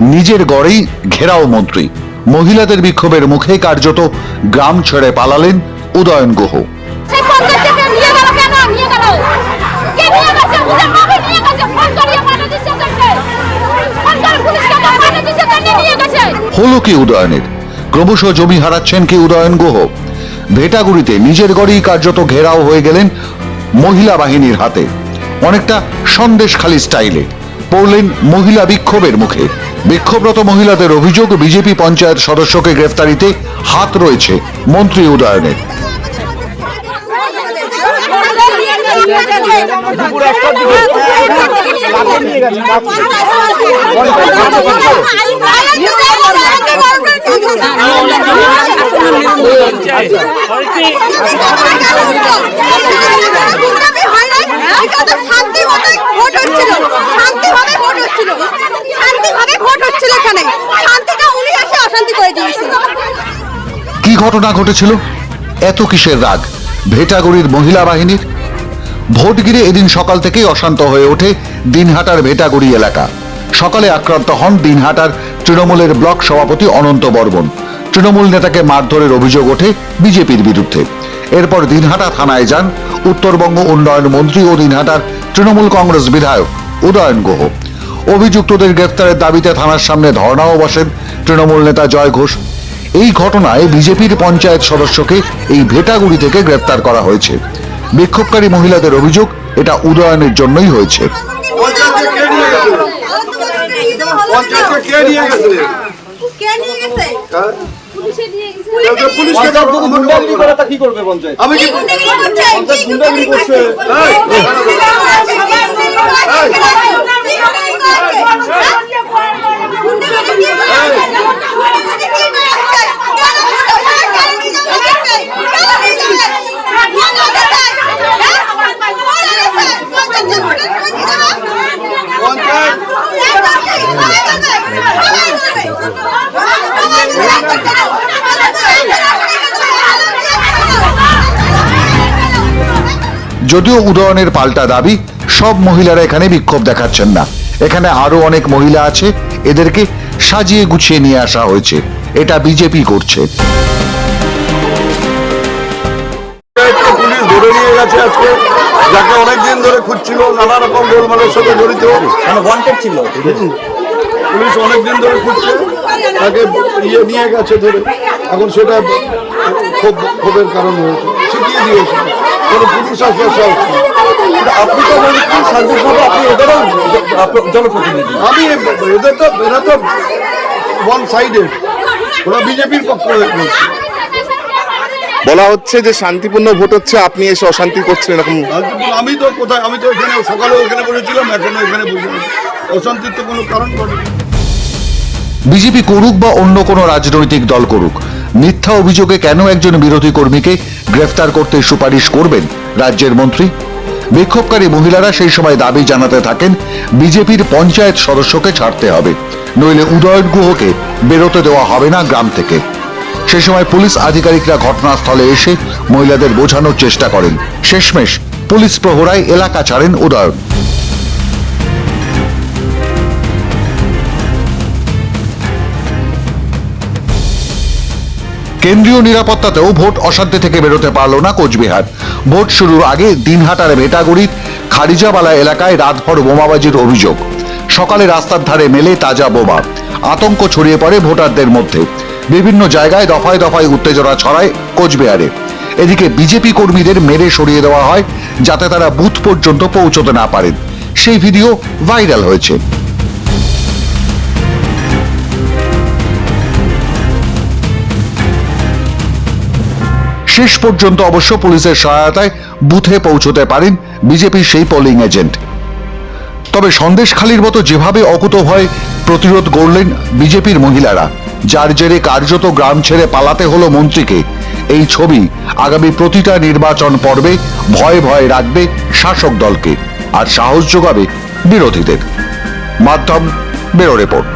নিজের গড়েই ঘেরাও মন্ত্রী। মহিলাদের বিক্ষোভের মুখে কার্যত গ্রাম ছেড়ে পালালেন উদয়ন গুহ। হলো কি উদয়নের? ক্রমশ জমি হারাচ্ছেন কি উদয়ন গুহ? ভেটাগুড়িতে নিজের গড়েই কার্যত ঘেরাও হয়ে গেলেন মহিলা বাহিনীর হাতে। অনেকটা সন্দেশখালী স্টাইলে। পড়লেন মহিলা বিক্ষোভের মুখে। বিক্ষোভরত মহিলাদের অভিযোগ, বিজেপি পঞ্চায়েত সদস্যকে গ্রেফতারিতে হাত রয়েছে মন্ত্রী উদয়নের ভোট হচ্ছিল শান্তিভাবে ভোট হচ্ছিল শান্তিভাবে ভোট হচ্ছিল এখানে শান্তিটা উনি এসে অশান্তি করে দিয়েছিল কি ঘটনা ঘটেছিল? এত কিসের রাগ? ভেটাগুড়ির মহিলা বাহিনীর? ভোট ঘিরে এদিন সকাল থেকেই অশান্ত হয়ে ওঠে দিনহাটার ভেটাগুড়ি এলাকা। সকালে আক্রান্ত হন দিনহাটার তৃণমূলের ব্লক সভাপতি অনন্ত বর্মন। তৃণমূল নেতাকে মারধরের অভিযোগ ওঠে বিজেপির বিরুদ্ধে। এরপর দিনহাটা থানায় যান উত্তরবঙ্গ উন্নয়ন মন্ত্রী ও দিনহাটার তৃণমূল কংগ্রেস বিধায়ক উদয়ন গুহ। অভিযুক্তদের গ্রেফতারের দাবিতে থানার সামনে ধর্ণাও বসেন তৃণমূল নেতা জয় ঘোষ। এই ঘটনায় বিজেপির পঞ্চায়েত সদস্যকে এই ভেটাগুড়ি থেকে গ্রেপ্তার করা হয়েছে। বিক্ষোভকারী মহিলাদের অভিযোগ এটা উদয়নের জন্যই হয়েছে। পঞ্চায়েতকে কে নিয়ে গেছে? কে নিয়ে গেছে হ্যাঁ? পুলিশে দিয়ে গেছে কাউকে পুলিশকে পঞ্চায়েত যদি গুন্ডাগিরি করে তা কি করবে পঞ্চায়েত আমি কি কি গুন্ডাগিরি করছে কি গুন্ডাগিরি করছে। এই, পঞ্চায়েত যদিও উদয়নের পাল্টা দাবি সব মহিলারা এখানে বিক্ষোভ দেখাচ্ছেন না। এখানে আরও অনেক মহিলা আছে এদেরকে সাজিয়ে গুছিয়ে নিয়ে আসা হয়েছে। এটা বিজেপি করছে। পুলিশ ধরে নিয়ে গেছে আজকে। যাকে অনেকদিন ধরে খুঁজছিল নানা রকম গোলমালের সাথে জড়িত। মানে ওয়ান্টেড ছিল। পুলিশ অনেকদিন ধরে খুঁজছে তাকে ইয়ে নিয়ে গেছে ধরে এখন সেটা খুব ক্ষোভের কারণ হয়েছে শিখিয়ে দিয়েছে কোনো পুলিশ আসবে সব আপনি তো শান্তিভাবে আপনি এদেরও জনপ্রতিনিধি আমি এদের তো এরা তো ওয়ান সাইডেড ওরা বিজেপির পক্ষ হয়ে বলছে। বলা হচ্ছে যে শান্তিপূর্ণ ভোট হচ্ছে আপনি এসে অশান্তি করছেন এরকম আমি তো কোথায় আমি তো এখানে সকালেও এখানে বসেছিলাম এখনও এখানে বসে। অশান্তির কোনো কারণ ঘটেনি বিজেপি করুক বা অন্য কোনো রাজনৈতিক দল করুক, মিথ্যা অভিযোগে কেন একজন বিরোধী কর্মীকে গ্রেফতার করতে সুপারিশ করবেন রাজ্যের মন্ত্রী? বিক্ষোভকারী মহিলারা সেই সময় দাবি জানাতে থাকেন, বিজেপির পঞ্চায়েত সদস্যকে ছাড়তে হবে, নইলে উদয়ন গুহকে বেরোতে দেওয়া হবে না গ্রাম থেকে। সে সময় পুলিশ আধিকারিকরা ঘটনাস্থলে এসে মহিলাদের বোঝানোর চেষ্টা করেন। শেষমেশ পুলিশ প্রহরায় এলাকা ছাড়েন উদয়ন। কেন্দ্রীয় নিরাপত্তাতেও ভোট অশান্তি থেকে বেরোতে পারল না কোচবিহার। ভোট শুরুর আগে দিনহাটার ভেটাগুড়ির খারিজাবালা এলাকায় রাতভর বোমাবাজির অভিযোগ। সকালে রাস্তার ধারে মেলে তাজা বোমা। আতঙ্ক ছড়িয়ে পড়ে ভোটারদের মধ্যে। বিভিন্ন জায়গায় দফায় দফায় উত্তেজনা ছড়ায় কোচবিহারে। এদিকে বিজেপি কর্মীদের মেরে সরিয়ে দেওয়া হয় যাতে তারা বুথ পর্যন্ত পৌঁছতে না পারেন। সেই ভিডিও ভাইরাল হয়েছে। শেষ পর্যন্ত অবশ্য পুলিশের সহায়তায় বুথে পৌঁছতে পারেন বিজেপির সেই পোলিং এজেন্ট তবে সন্দেশখালির মতো যেভাবে অকুতভয় প্রতিরোধ গড়লেন বিজেপির মহিলারা, যার জেরে কার্যত গ্রাম ছেড়ে পালাতে হলো মন্ত্রীকে, এই ছবি আগামী প্রতিটা নির্বাচন পর্বে ভয়ে ভয়ে রাখবে শাসক দলকে, আর সাহস যোগাবে বিরোধীদের। মাধ্যম বেরো রিপোর্ট।